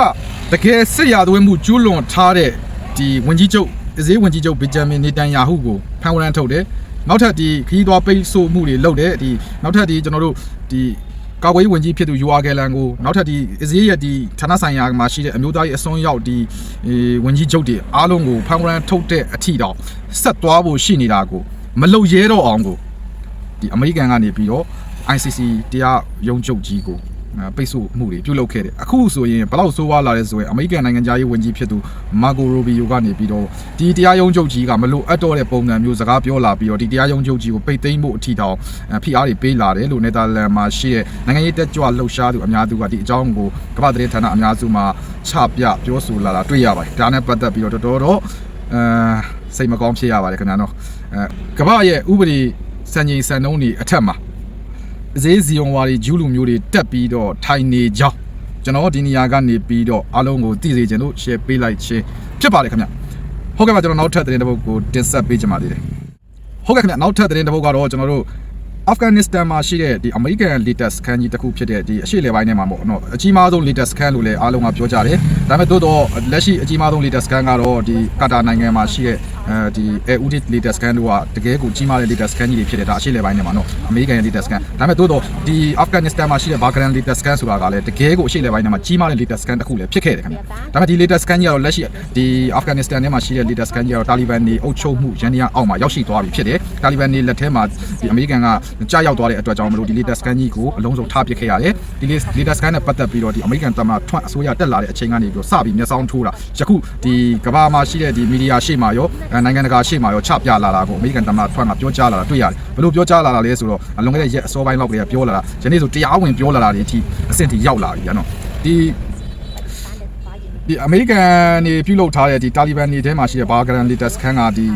တကယ်စစ်ရာဇဝတ်မှုကျူးလွန်ထားတဲ့ဒီဝန်ကြီးချုပ်အစ္စရေးဝန်ကြီးချုပ်ဘင်ဂျမင်နေတန်ယာဟုကိုဖမ်းဝရမ်းထုတ်တယ် နောက်ထပ်ဒီခရီးသွားပိတ်ဆို့မှုတွေလုပ်တယ်ဒီနောက်ထပ်ဒီကျွန်တော်တို့ဒီကာကွယ်ရေးဝန်ကြီးဖြစ်သူယူအာဂယ်လန်ကိုနောက်ထပ်ဒီအစ္စရေးရဲ့ဒီဌာနဆိုင်ရာမှာရှိတဲ့အမျိုးသားရေးအစွန်းရောက်ဒီအေးဝန်ကြီးချုပ်တွေအားလုံးကိုဖန်ဝရန်ထုတ်တဲ့အထီတောင်ဆက်သွားဖို့ရှိနေတာကိုမလုံရဲတော့အောင်ကိုဒီအမေရိကန်ကနေပြီးတော့ ICC တရားရုံးချုပ်ကြီးကိုအဲ ပိတ်ဆို့မှုတွေပြုလုပ်ခဲ့တယ်အခုဆိုရင်ဘယ်လောက်ဆိုးဝါးလာလဲဆိုရင်အမေရိကန်နိုင်ငံသားရေးဝန်ကြီးဖြစ်သူမာကိုရိုဘီယိုကနေပြီးတော့ဒီတရားရုံးချုပ်ကြီးကမလို့အပ်တော့တဲ့ပုံစံမျိုးစကားပြောလာပြီးတော့ဒီတရားရုံးချုပ်ကြီးကိုပိတ်သိမ်းဖို့အထီတောင်အဲဖိအားတွေပေးလာတယ်လို့နယ်သာလန်မှာရှိတဲ့နိုင်ငံရေးတက်ကြွလှုပ်ရှားသူအများစုကဒီအကြောင်းကိုကမ္ဘာသတင်းဌာနအများစုမှာချပြပြောဆိုလာတာတွေ့ရပါတယ်ဒါနဲ့ပတ်သက်ပြီးတော့တော်တော်တော့အဲစိတ်မကောင်းဖြစ်ရပါတယ်ခင်ဗျာနော်အဲကမ္ဘာရဲ့ဥပဒေစံချိန်စံနှုန်းတွေအထက်မှာ ဈေးစီယုံဝါရီဂျူးလူမျိုးတွေတက်ပြီးတော့ထိုင်နေကြောင်းကျွန်တော်ဒီနေရာကနေပြီးတော့အားလုံးကိုသိစေချင်လို့ share ပေးလိုက်ခြင်းဖြစ်ပါတယ်ခင်ဗျဟုတ်ကဲ့ပါကျွန်တော်နောက်ထပ်သတင်းတစ်ပုဒ်ကိုတင်ဆက်ပေးချင်ပါသေးတယ်ဟုတ်ကဲ့ခင်ဗျနောက်ထပ်သတင်းတစ်ပုဒ်ကတော့ကျွန်တော်တို့အာဖဂန်နစ္စတန်မှာရှိတဲ့ဒီအမေရိကန် latest ခန်းကြီးတစ်ခုဖြစ်တဲ့ဒီအရှေ့လေပိုင်းထဲမှာပေါ့နော်အကြီးမားဆုံး latest ခန်းလို့လည်းအားလုံးကပြောကြတယ်ဒါပေမဲ့တိုးတော့လက်ရှိအကြီးမားဆုံး latest ခန်းကတော့ဒီကာတာနိုင်ငံမှာရှိတဲ့ အဲဒီအဲဦးဒီ latest ခန်းတို့ကတကယ်ကိုကြီးမားတဲ့ latest ခန်းကြီးတွေဖြစ်တယ်ဒါအရှေ့လေပိုင်းထဲမှာနော်အမေရိကန် latest ခန်းဒါပေမဲ့တိုးတော့ဒီအာဖဂန်နစ္စတန်မှာရှိတဲ့ဘာဂရန် latest ခန်းဆိုတာကလည်းတကယ်ကိုအရှေ့လေပိုင်းထဲမှာကြီးမားတဲ့ latest ခန်းတစ်ခုလည်းဖြစ်ခဲ့တယ်ခင်ဗျဒါပေမဲ့ဒီ latest ခန်းကြီးကတော့လက်ရှိဒီအာဖဂန်နစ္စတန်ထဲမှာရှိတဲ့ latest ခန်းကြီးကတော့တာလီဘန်တွေအုပ်ချုပ်မှုရန်တရားအောက်မှာရောက်ရှိသွားပြီဖြစ်တယ်တာလီဘန်တွေလက်ထဲမှာဒီအမေရိကန်ကကြားရောက်သွားတဲ့အတွက်ကြောင့်မလို့ဒီ latest ကန်ကြီးကိုအလုံးစုံထားပစ်ခဲ့ရတယ်ဒီ latest ကန်နဲ့ပတ်သက်ပြီးတော့ဒီအမေရိကန်သမ္မတထွန့်အစိုးရတက်လာတဲ့အချိန်ကနေပြီးတော့စပြီးမျက်စောင်းထိုးတာယခုဒီကမ္ဘာမှာရှိတဲ့ဒီမီဒီယာရှေ့မှာရောနိုင်ငံတကာရှေ့မှာရောချပြလာတာကိုအမေရိကန်သမ္မတထွန့်ကပြောကြားလာတာတွေ့ရတယ်ဘယ်လိုပြောကြားလာတာလဲဆိုတော့အလွန်ခဲ့တဲ့ရက်အစောပိုင်းလောက်ကလေးကပြောလာတာယနေ့ဆိုတရားဝင်ပြောလာတာတွေအထိအဆင့်ထိရောက်လာပြီနော်ဒီဒီအမေရိကန်နေပြုလုပ်ထားတဲ့ဒီတာလီဘန်နေထဲမှာရှိတဲ့ဘာဂရန်လီတက်စခန်းကဒီ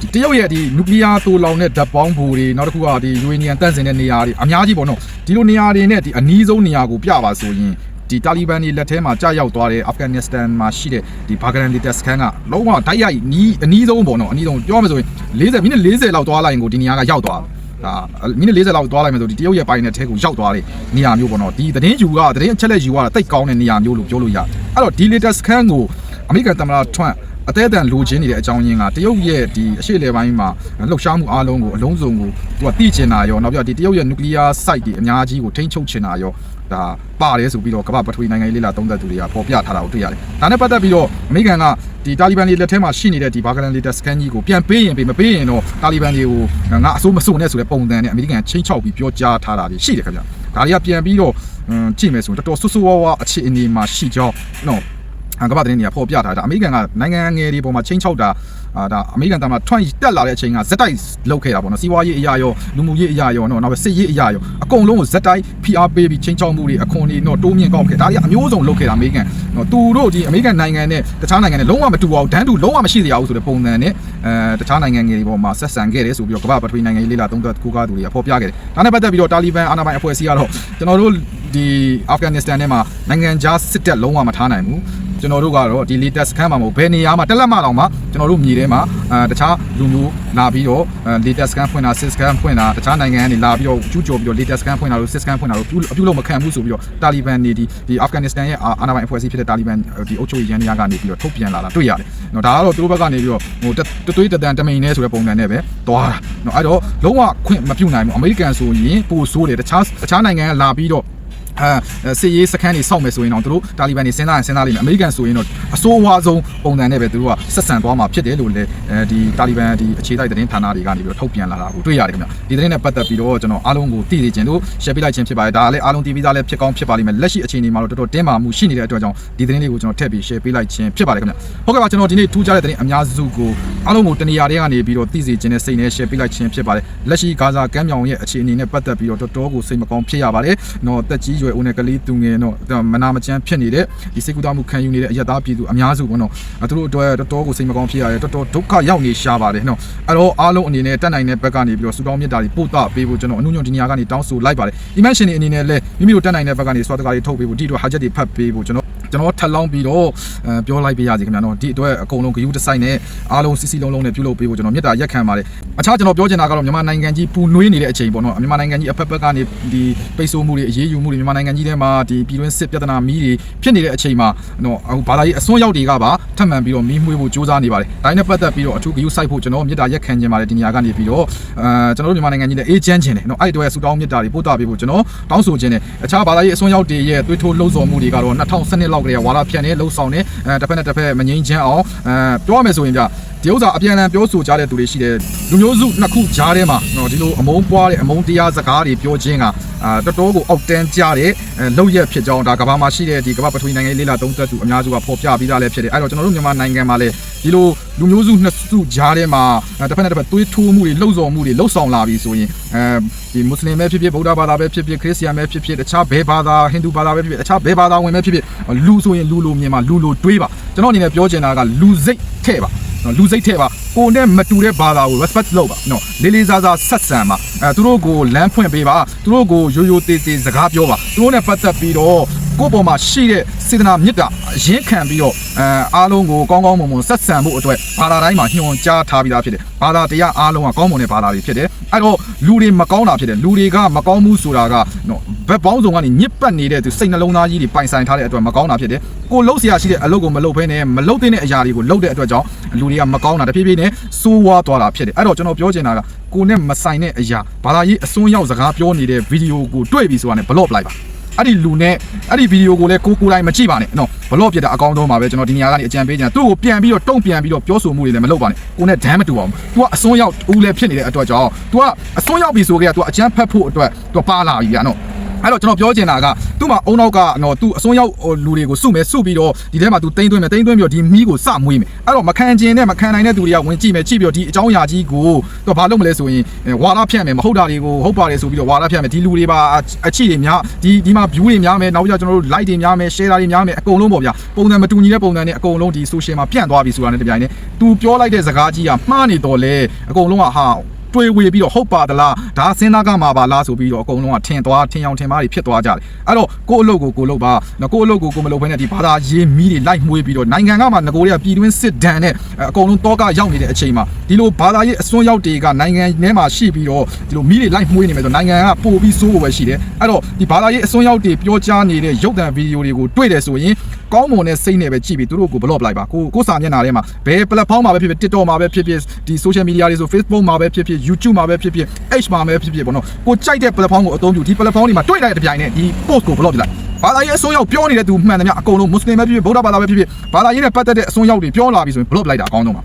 ဒီတရုတ်ရဲ့ဒီနျူကလ িয়ার တိုးလောင်တဲ့ဓာတ်ပေါင်းဘူတွေနောက်တစ်ခုကဒီယူရေနီယံတန့်စင်တဲ့နေရာတွေအများကြီးပေါ့နော်ဒီလိုနေရာတွေနဲ့ဒီအနီးဆုံးနေရာကိုပြပါဆိုရင် ဒီတာလီဘန်တွေလက်ထဲမှာကြာရောက်သွားတဲ့အာဖဂန်နစ္စတန်မှာရှိတဲ့ဒီဘာဂရန်လီတက်စခန်းကလုံးဝတိုက်ရိုက်နီးအနီးဆုံးပေါ့နော်အနီးဆုံးပြောရမယ်ဆိုရင်40မိနစ်40လောက်သွားလိုက်ရင်ကိုဒီနေရာကရောက်သွားဒါမိနစ်40လောက်သွားလိုက်မယ်ဆိုဒီတရုတ်ရဲ့ပိုင်းနဲ့ထဲကိုရောက်သွားတဲ့နေရာမျိုးပေါ့နော်ဒီသတင်းယူကသတင်းအချက်လက်ယူကတိတ်ကောင်းတဲ့နေရာမျိုးလို့ပြောလို့ရအဲ့တော့ဒီ latest scan ကိုအမေရိကန်သမ္မတထွန့်အသေးအတန်လိုချင်နေတဲ့အကြောင်းရင်းကတရုတ်ရဲ့ဒီအရှိလေပိုင်းမှာလှုပ်ရှားမှုအားလုံးကိုအလုံးစုံကိုသူကသိချင်တာရောနောက်ပြဒီတရုတ်ရဲ့ nuclear site တွေအများကြီးကိုထိန်းချုပ်ချင်တာရော ဒါပါတယ်ဆိုပြီးတော့ကမ္ဘာပထဝီနိုင်ငံရေးလေးလာသုံးသပ်သူတွေကပေါ်ပြထားတာကိုတွေ့ရတယ်။ဒါနဲ့ပတ်သက်ပြီးတော့အမေရိကန်ကဒီတာလီဘန်တွေလက်ထဲမှာရှိနေတဲ့ဒီဘာဂလန်လီတက်စကန်ကြီးကိုပြန်ပေးရင်ပေးမပေးရင်တော့တာလီဘန်တွေကိုငါအစိုးမစိုးနဲ့ဆိုတဲ့ပုံစံနဲ့အမေရိကန်ချင်းချောက်ပြီးပြောကြားထားတာတွေရှိတယ်ခင်ဗျ။ဒါတွေကပြန်ပြီးတော့ကြည့်မယ်ဆိုရင်တော်တော်ဆူဆူဝါးဝါအခြေအနေမှာရှိကြောင်းနော် ကမ္ဘာသတင်းတွေကဖော်ပြထားတာအမေရိကန်ကနိုင်ငံငယ်တွေပေါ်မှာချင်းချောက်တာအာဒါအမေရိကန်သားမှာထွန့်တက်လာတဲ့အချိန်ကဇက်တိုက်လောက်ခဲ့တာပေါ့နော်စီးပွားရေးအရာရောလူမှုရေးအရာရောနော်နောက်ပဲစစ်ရေးအရာရောအကုန်လုံးကိုဇက်တိုက် PR ပေးပြီးချင်းချောက်မှုတွေအခွန်တွေတော့တိုးမြင့်ကောက်ခဲ့ဒါတွေအမျိုးစုံလောက်ခဲ့တာအမေရိကန်နော်သူတို့ဒီအမေရိကန်နိုင်ငံနဲ့တခြားနိုင်ငံနဲ့လုံးဝမတူအောင်ဒန်းတူလုံးဝမရှိကြဘူးဆိုတဲ့ပုံစံနဲ့အဲတခြားနိုင်ငံငယ်တွေပေါ်မှာဆက်ဆံခဲ့တယ်ဆိုပြီးတော့ကမ္ဘာပထဝီနိုင်ငံရေးလေးလာသုံးသပ်ကိုကားသူတွေကဖော်ပြခဲ့တယ်ဒါနဲ့ပတ်သက်ပြီးတော့တာလီဘန်အာဏာပိုင်အဖွဲ့အစည်းကတော့ကျွန်တော်တို့ဒီအာဖဂန်နစ္စတန်ထဲမှာနိုင်ငံခြားစစ်တပ်လုံးဝမထားနိုင်ဘူး ကျွန်တော်တို့ကတော့ဒီ latest ခန်းမှာမဟုတ်ဘယ်နေရာမှာတက်လက်မတော့မှာကျွန်တော်တို့မြေထဲမှာအဲတခြားလူမျိုးလာပြီးတော့ latest ခန်းဖွင့်တာ sys ခန်းဖွင့်တာတခြားနိုင်ငံကနေလာပြီးတော့ကျူးကျော်ပြီးတော့ latest ခန်းဖွင့်တာလို့ sys ခန်းဖွင့်တာလို့အပြုလို့မခံဘူးဆိုပြီးတော့တာလီဘန်နေဒီဒီအာဖဂန်နစ္စတန်ရဲ့အာဏာပိုင်အဖွဲ့အစည်းဖြစ်တဲ့တာလီဘန်ဒီအုပ်ချုပ်ရေးရန်ရာကနေပြီးတော့ထုတ်ပြန်လာတာတွေ့ရတယ်။နော်ဒါကတော့သူတို့ဘက်ကနေပြီးတော့ဟိုတသွေးတတန်တမိန်နဲ့ဆိုတဲ့ပုံစံနဲ့ပဲသွားတာ။နော်အဲ့တော့လုံးဝခွင့်မပြုနိုင်ဘူးအမေရိကန်ဆိုရင်ပိုဆိုးတယ်တခြားတခြားနိုင်ငံကလာပြီးတော့အဲ စစ်ရေးစခန်းတွေစောင့်မယ်ဆိုရင်တော့သူတို့တာလီဘန်တွေစဉ်းစားရင်စဉ်းစားလိမ့်မယ်အမေရိကန်ဆိုရင်တော့အဆိုးအဝါဆုံးပုံစံနဲ့ပဲသူတို့ကဆက်ဆံသွားမှာဖြစ်တယ်လို့လည်းအဲဒီတာလီဘန်ဒီအခြေတိုက်သတင်းဌာနတွေကနေပြီးတော့ထုတ်ပြန်လာတာကိုတွေ့ရတယ်ခင်ဗျဒီသတင်းနဲ့ပတ်သက်ပြီးတော့ကျွန်တော်အားလုံးကိုသိသိချင်းလို့ share ပေးလိုက်ခြင်းဖြစ်ပါတယ်ဒါလည်းအားလုံး TV သားလည်းဖြစ်ကောင်းဖြစ်ပါလိမ့်မယ်လက်ရှိအခြေအနေမှာတော့တော်တော်တင်းမာမှုရှိနေတဲ့အတွက်ကြောင့်ဒီသတင်းလေးကိုကျွန်တော်ထည့်ပြီး share ပေးလိုက်ခြင်းဖြစ်ပါတယ်ခင်ဗျဟုတ်ကဲ့ပါကျွန်တော်ဒီနေ့ထူးခြားတဲ့သတင်းအများစုကိုအားလုံးကိုတနေရာတွေကနေပြီးတော့သိစေခြင်းနဲ့စိတ်နဲ့ share ပေးလိုက်ခြင်းဖြစ်ပါတယ်လက်ရှိဂါဇာကမ်းမြောင်ရဲ့အခြေအနေနဲ့ပတ်သက်ပြီးတော့တော်တော်ကိုစိတ်မကောင်းဖြစ်ရပါတယ်နော်တက်ကြီးရွယ်ဦးနဲ့ကလေးသူငယ်တော့မနာမချမ်းဖြစ်နေတဲ့ဒီစိတ်ကူးတာမှုခံယူနေတဲ့အရသားပြည်သူအများစုပေါ့နော်သူတို့အတွက်တော်တော်ကိုစိတ်မကောင်းဖြစ်ရတယ်တော်တော်ဒုက္ခရောက်နေရှာပါတယ်နော်အဲ့တော့အားလုံးအနေနဲ့တက်နိုင်တဲ့ဘက်ကနေပြီးတော့စူတောင်းမြတ်တာတွေပို့တာပေးဖို့ကျွန်တော်အနုညွန့်ဒီနေရာကနေတောင်းဆိုလိုက်ပါတယ် imagine အနေနဲ့လည်းမိမိတို့တက်နိုင်တဲ့ဘက်ကနေစွာတကားတွေထုတ်ပေးဖို့ဒီတော့ဟာချက်တွေဖတ်ပေးဖို့ကျွန်တော် ကျွန်တော်ထပ်လောင်းပြီးတော့အဲပြောလိုက်ပေးရစီခင်ဗျာနော်ဒီအတွက်အကုန်လုံးဂယူးတစ်ဆိုင်နဲ့အားလုံးစီစီလုံးလုံးနဲ့ပြုလုပ်ပေးဖို့ကျွန်တော်မေတ္တာရက်ခံပါတယ်အခြားကျွန်တော်ပြောချင်တာကတော့မြန်မာနိုင်ငံကြီးပူနွေးနေတဲ့အချိန်ပေါ့နော်မြန်မာနိုင်ငံကြီးအဖက်ဖက်ကနေဒီပိတ်ဆို့မှုတွေအရေးယူမှုတွေမြန်မာနိုင်ငံကြီးထဲမှာဒီပြည်တွင်းစစ်ပြဿနာမီးတွေဖြစ်နေတဲ့အချိန်မှာနော်အခုဘာသာရေးအစွန်းရောက်တွေကပါထပ်မံပြီးတော့မီးမွေးဖို့ကြိုးစားနေပါတယ်ဒါနဲ့ပတ်သက်ပြီးတော့အထူးဂယူးစိုက်ဖို့ကျွန်တော်မေတ္တာရက်ခံခြင်းပါတယ်ဒီနေရာကနေပြီးတော့အဲကျွန်တော်တို့မြန်မာနိုင်ငံကြီးနဲ့အေးချမ်းခြင်းတယ်နော်အဲ့ဒီတော့ဆူတောင်းမေတ္တာတွေပို့တာပေးဖို့ကျွန်တော်တောင်းဆိုခြင်းတယ်အခြားဘာသာရေးအစွန်းရောက်တွေရဲ့သွေးထိုးလှုံ့ဆော်မှုတွေကတော့2012လောက်ကလေးကဝါလာဖြန့်နေလှုံ့ဆော်နေအဲတစ်ဖက်နဲ့တစ်ဖက်မငြိမ်းချမ်းအောင်အဲပြောရမယ်ဆိုရင်ပြဒီဥစ္စာအပြန်အလှန်ပြောဆိုကြတဲ့သူတွေရှိတယ်လူမျိုးစုနှစ်ခုကြားထဲမှာနော်ဒီလိုအမုန်းပွားတဲ့အမုန်းတရားစကားတွေပြောခြင်းကအာတော်တော်ကိုအောက်တန်းကြတဲ့အဲလောက်ရက်ဖြစ်ကြောင်းဒါကမ္ဘာမှာရှိတဲ့ဒီကမ္ဘာပထဝီနိုင်ငံရေးလေးလာသုံးသက်သူအများစုကဖော်ပြပြီးသားလည်းဖြစ်တယ်အဲ့တော့ကျွန်တော်တို့မြန်မာနိုင်ငံမှာလည်းဒီလိုလူမျိုးစုနှစ်စုကြားထဲမှာအဲတစ်ဖက်နဲ့တစ်ဖက်သွေးထိုးမှုတွေလှုပ်ဆော်မှုတွေလှုပ်ဆောင်လာပြီဆိုရင်အဲဒီမွတ်စလင်ပဲဖြစ်ဖြစ်ဗုဒ္ဓဘာသာပဲဖြစ်ဖြစ်ခရစ်ယာန်ပဲဖြစ်ဖြစ်တခြားဘယ်ဘာသာဟိန္ဒူဘာသာပဲဖြစ်ဖြစ်တခြားဘယ်ဘာသာဝင်ပဲဖြစ်ဖြစ်လူဆိုရင်လူလိုမြင်ပါလူလိုတွေးပါကျွန်တော်အနေနဲ့ပြောချင်တာကလူစိတ်ထဲ့ပါ နော်လူစိတ်ထဲပါကိုနဲ့မတူတဲ့ဘာသာကို respect လုပ်ပါနော်လေးလေးစားစားဆက်ဆံပါအဲသူတို့ကိုလမ်းဖွင့်ပေးပါသူတို့ကိုရိုးရိုးသေးသေးစကားပြောပါသူတို့နဲ့ပတ်သက်ပြီးတော့ကိုယ့်ပေါ်မှာရှိတဲ့စေတနာမေတ္တာအရင်ခံပြီးတော့အဲအားလုံးကိုကောင်းကောင်းမွန်မွန်ဆက်ဆံဖို့အတွက်ဘာသာတိုင်းမှာညွှန်ကြားထားပြီးသားဖြစ်တယ်ဘာသာတရားအားလုံးကကောင်းမွန်တဲ့ဘာသာတွေဖြစ်တယ်အဲ့တော့လူတွေမကောင်းတာဖြစ်တယ်လူတွေကမကောင်းမှုဆိုတာကနော် ဘက်ပေါင်းစုံကနေညစ်ပတ်နေတဲ့သူစိတ်နှလုံးသားကြီးတွေပိုင်ဆိုင်ထားတဲ့အတွက်မကောင်းတာဖြစ်တယ်ကိုလှုပ်ရှားရှိတဲ့အလုပ်ကိုမလုပ်ဘဲနဲ့မလုပ်တဲ့အရာတွေကိုလုပ်တဲ့အတွက်ကြောင့်လူတွေကမကောင်းတာတဖြည်းဖြည်းနဲ့စိုးဝါးသွားတာဖြစ်တယ်အဲ့တော့ကျွန်တော်ပြောချင်တာကကိုနဲ့မဆိုင်တဲ့အရာဘာသာရေးအစွန်းရောက်စကားပြောနေတဲ့ဗီဒီယိုကိုတွေ့ပြီဆိုတာနဲ့ဘလော့ပလိုက်ပါအဲ့ဒီလူနဲ့အဲ့ဒီဗီဒီယိုကိုလည်းကိုကိုယ်တိုင်မကြည့်ပါနဲ့နော်ဘလော့ပြတဲ့အကောင်းဆုံးပါပဲကျွန်တော်ဒီနေရာကနေအကြံပေးချင်တာသူ့ကိုပြန်ပြီးတော့တုံ့ပြန်ပြီးတော့ပြောဆိုမှုတွေလည်းမလုပ်ပါနဲ့ကိုနဲ့ဒမ်းမတူအောင် तू ကအစွန်းရောက်ဦးလည်းဖြစ်နေတဲ့အတွက်ကြောင့် तू ကအစွန်းရောက်ပြီဆိုကြက तू အချမ်းဖတ်ဖို့အတွက် तू ပါလာပြီဗျာနော် အဲ့တော့ကျွန်တော်ပြောချင်တာကသူ့မှာအုံနောက်ကနော်သူအစွန်းရောက်လူတွေကိုစုမယ်စုပြီးတော့ဒီထဲမှာသူတိမ့်သွင်းမယ်တိမ့်သွင်းပြီးတော့ဒီမီးကိုစမွေးမယ်အဲ့တော့မခံကျင်နဲ့မခံနိုင်တဲ့သူတွေကဝင်ကြည့်မယ်ကြည့်ပြီးတော့ဒီအကြောင်းအရာကြီးကိုသူဘာလုပ်မလဲဆိုရင်ဝါလာဖြန့်မယ်မဟုတ်တာတွေကိုဟုတ်ပါတယ်ဆိုပြီးတော့ဝါလာဖြန့်မယ်ဒီလူတွေပါအချစ်တွေများဒီဒီမှာ view တွေများမယ်နောက်ပြီးတော့ကျွန်တော်တို့ like တွေများမယ် share တွေများမယ်အကုန်လုံးပေါ့ဗျာပုံစံမတူညီတဲ့ပုံစံနဲ့အကုန်လုံးဒီ social မှာပြန့်သွားပြီဆိုတာနဲ့တပြိုင်နက်သူပြောလိုက်တဲ့စကားကြီးကမှားနေတော့လေအကုန်လုံးကဟာ တွေးဝေပြီးတော့ဟုတ်ပါသလားဒါစဉ်းစားကမှာပါလားဆိုပြီးတော့အကုန်လုံးကထင်သွားထင်အောင်ထင်မှားတွေဖြစ်သွားကြတယ်အဲ့တော့ကိုယ့်အလုပ်ကိုကိုယ်လုပ်ပါနော်ကိုယ့်အလုပ်ကိုကိုယ်မလုပ်ဘဲနဲ့ဒီဘာသာရေးမီးတွေလိုက်မွေးပြီးတော့နိုင်ငံကမှငကိုတွေကပြည်တွင်းစစ်ဒဏ်နဲ့အကုန်လုံးတောကရောက်နေတဲ့အချိန်မှာဒီလိုဘာသာရေးအစွန်းရောက်တွေကနိုင်ငံထဲမှာရှိပြီးတော့ဒီလိုမီးတွေလိုက်မွေးနေမယ်ဆိုနိုင်ငံကပို့ပြီးစိုးဖို့ပဲရှိတယ်အဲ့တော့ဒီဘာသာရေးအစွန်းရောက်တွေပြောကြားနေတဲ့ရုပ်သံဗီဒီယိုတွေကိုတွေ့တယ်ဆိုရင် ကောင်းမွန်တဲ့စိတ်နဲ့ပဲကြည့်ပြီးသူတို့ကို block လိုက်ပါကိုကိုစာမျက်နှာထဲမှာဘယ် platform မှာပဲဖြစ်ဖြစ် TikTok မှာပဲဖြစ်ဖြစ်ဒီ social media တွေဆို Facebook မှာပဲဖြစ်ဖြစ် YouTube မှာပဲဖြစ်ဖြစ် H မှာပဲဖြစ်ဖြစ်ပေါ့နော်ကိုကြိုက်တဲ့ platform ကိုအသုံးပြုဒီ platform တွေမှာတွေ့လိုက်တဲ့ကြိုင်နဲ့ဒီ post ကို block ပြလိုက်ဘာသာရေးအစွန်းရောက်ပြောနေတဲ့သူမှန်တယ်များအကုန်လုံးမွတ်စလင်ပဲဖြစ်ဖြစ်ဗုဒ္ဓဘာသာပဲဖြစ်ဖြစ်ဘာသာရေးနဲ့ပတ်သက်တဲ့အစွန်းရောက်တွေပြောလာပြီဆိုရင် block လိုက်တာအကောင်းဆုံးပါ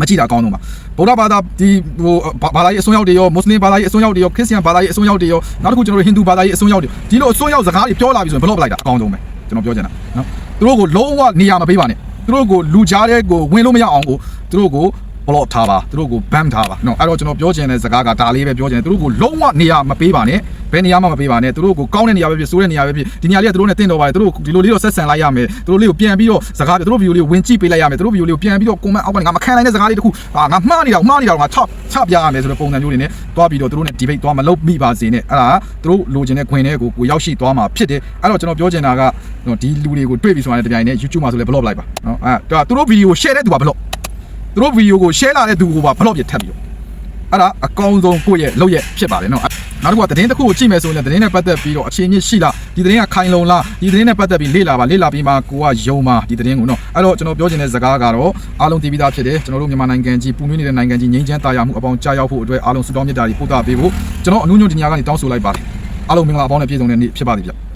မကြည့်တာအကောင်းဆုံးပါဗုဒ္ဓဘာသာဒီဟိုဘာသာရေးအစွန်းရောက်တွေရောမွတ်စလင်ဘာသာရေးအစွန်းရောက်တွေရောခရစ်ယာန်ဘာသာရေးအစွန်းရောက်တွေရောနောက်တစ်ခုကျွန်တော်တို့ဟိန္ဒူဘာသာရေးအစွန်းရောက်တွေဒီလိုအစွန်းရောက်စကားတွေပြောလာပြီဆိုရင် block လိုက်တာအကောင်းဆုံးပဲကျွန်တော်ပြောချင်တာနော်သူတို့ကိုလုံးဝနေရာမပေးပါနဲ့သူတို့ကိုလူကြားတဲ့ကိုဝင်လို့မရအောင်ကိုသူတို့ကို block ထားပါသူတို့ကို ban ထားပါနော်အဲ့တော့ကျွန်တော်ပြောချင်တဲ့စကားကဒါလေးပဲပြောချင်တယ်သူတို့ကိုလုံးဝနေရာမပေးပါနဲ့ဘယ်နေရာမှမပေးပါနဲ့သူတို့ကိုကောင်းတဲ့နေရာပဲဖြစ်ဆိုးတဲ့နေရာပဲဖြစ်ဒီနေရာလေးကသူတို့နဲ့တင့်တော်ပါတယ်သူတို့ဒီလိုလေးတော့ဆက်ဆံလိုက်ရမယ်သူတို့လေးကိုပြန်ပြီးတော့စကားပြောသူတို့ဗီဒီယိုလေးကိုဝင်ကြည့်ပေးလိုက်ရမယ်သူတို့ဗီဒီယိုလေးကိုပြန်ပြီးတော့ comment အောက်ကနေငါမခံနိုင်တဲ့စကားလေးတစ်ခုဟာငါမှားနေတာငါမှားနေတာငါချချပြရမယ်ဆိုတဲ့ပုံစံမျိုးတွေနဲ့တွားပြီးတော့သူတို့နဲ့ debate တွားမလုပ်မိပါစေနဲ့အဲ့ဒါသူတို့လိုချင်တဲ့ခွင်တွေကိုကိုရောက်ရှိသွားမှာဖြစ်တယ်အဲ့တော့ကျွန်တော်ပြောချင်တာကဒီလူတွေကိုတွေ့ပြီဆိုတာနဲ့တပြိုင်နက် YouTube မှာဆိုလဲ block လိုက်ပါနော်အဲ့သူတို့ဗီဒီယို share တဲ့သူက block သူတို့ဗီဒီယိုကို share လာတဲ့သူကိုပါ block ပြထပ်ပြီးတော့အဲ့ဒါအကောင်းဆုံးကိုယ့်ရဲ့လုပ်ရဲ့ဖြစ်ပါတယ်နော်နောက်တစ်ခုကသတင်းတစ်ခုကိုကြည့်မယ်ဆိုရင်လည်းသတင်းနဲ့ပတ်သက်ပြီးတော့အခြေအနေရှိလားဒီသတင်းကခိုင်လုံလားဒီသတင်းနဲ့ပတ်သက်ပြီးလေ့လာပါလေ့လာပြီးမှကိုကယုံပါဒီသတင်းကိုနော်အဲ့တော့ကျွန်တော်ပြောချင်တဲ့စကားကတော့အားလုံးသိပြီးသားဖြစ်တယ်ကျွန်တော်တို့မြန်မာနိုင်ငံကြီးပူနွေးနေတဲ့နိုင်ငံကြီးငြိမ်းချမ်းသာယာမှုအပေါင်းကြားရောက်ဖို့အတွက်အားလုံးဆုတောင်းမြတ်တာတွေပို့တာပေးဖို့ကျွန်တော်အနုညွန့်ဒီညကနေတောင်းဆိုလိုက်ပါတယ်အားလုံးမင်္ဂလာအပေါင်းနဲ့ပြည့်စုံတဲ့နေ့ဖြစ်ပါသည်ဗျ